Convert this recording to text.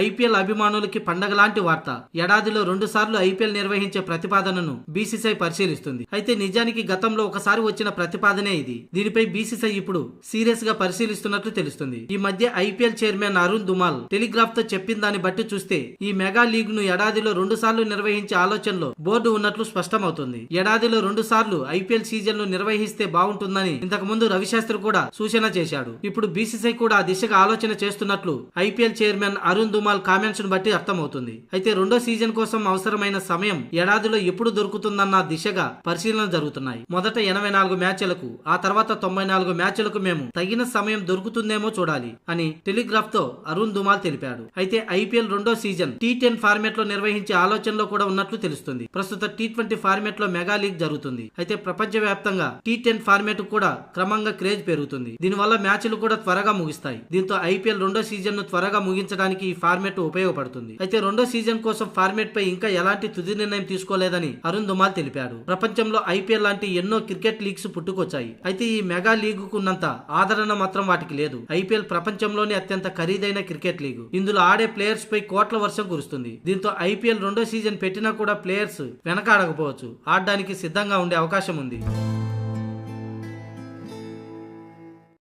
IPL అభిమానులకి పండగ లాంటి వార్త. ఏడాదిలో రెండు సార్లు ఐపీఎల్ నిర్వహించే ప్రతిపాదనను బీసీసీఐ పరిశీలిస్తుంది. అయితే నిజానికి గతంలో ఒకసారి వచ్చిన ప్రతిపాదనే ఇది. దీనిపై బీసీసీఐ ఇప్పుడు సీరియస్గా పరిశీలిస్తున్నట్లు తెలుస్తుంది. ఈ మధ్య ఐపీఎల్ చైర్మన్ అరుణ్ దుమాల్ టెలిగ్రాఫ్తో చెప్పిన దాన్ని బట్టి చూస్తే ఈ మెగా లీగ్ను ఏడాదిలో రెండు సార్లు నిర్వహించే ఆలోచనలో బోర్డు ఉన్నట్లు స్పష్టమవుతుంది. ఏడాదిలో రెండు సార్లు ఐపీఎల్ సీజన్ను నిర్వహిస్తే బాగుంటుందని ఇంతకు ముందు రవిశాస్త్రి కూడా సూచన చేశాడు. ఇప్పుడు బీసీసీఐ కూడా ఆ దిశగా ఆలోచన చేస్తున్నట్లు ఐపీఎల్ చైర్మన్ అరుణ్ దుమాల్ కామెంట్స్ను బట్టి అర్థమవుతుంది. అయితే రెండో సీజన్ కోసం అవసరమైన సమయం ఏడాదిలో ఎప్పుడు దొరుకుతుందన్న దిశగా పరిశీలన జరుగుతున్నాయి. మొదట ఎనభై నాలుగు మ్యాచ్లకు ఆ తర్వాత తొంభై నాలుగు మ్యాచ్లకు మేము తగిన సమయం దొరుకుతుందేమో చూడాలి అని టెలిగ్రాఫ్తో అరుణ్ దుమాల్ తెలిపాడు. అయితే ఐపీఎల్ రెండో సీజన్ టీ టెన్ ఫార్మేట్లో నిర్వహించే ఆలోచనలో కూడా ఉన్నట్లు తెలుస్తుంది. ప్రస్తుత టీ ట్వంటీ ఫార్మేట్లో మెగా లీగ్ జరుగుతుంది. అయితే ప్రపంచ వ్యాప్తంగా టీ టెన్ ఫార్మేట్ కూడా క్రమంగా క్రేజ్ పెరుగుతుంది. దీనివల్ల మ్యాచ్లు కూడా త్వరగా ముగిస్తాయి. దీంతో ఐపీఎల్ రెండో సీజన్ను త్వరగా ముగించడానికి ఈ ఫార్మేట్ ఉపయోగపడుతుంది. అయితే రెండో సీజన్ కోసం ఫార్మేట్ పై ఇంకా ఎలాంటి తుది నిర్ణయం తీసుకోలేదని అరుణ్ దుమాల్ తెలిపాడు. ప్రపంచంలో ఐపీఎల్ లాంటి ఎన్నో క్రికెట్ లీగ్స్ పుట్టుకొచ్చాయి. అయితే ఈ మెగా లీగ్ కున్నంత ఆదరణ మాత్రం వాటికి లేదు. ఐపీఎల్ ప్రపంచంలోనే అత్యంత ఖరీదైన క్రికెట్ లీగ్. ఇందులో ఆడే ప్లేయర్స్ పై కోట్ల వర్షం కురుస్తుంది. దీంతో ఐపీఎల్ రెండో సీజన్ పెట్టినా కూడా ప్లేయర్స్ వెనకాడకపోవచ్చు. ఆడడానికి సిద్ధంగా ఉండే అవకాశం ఉంది.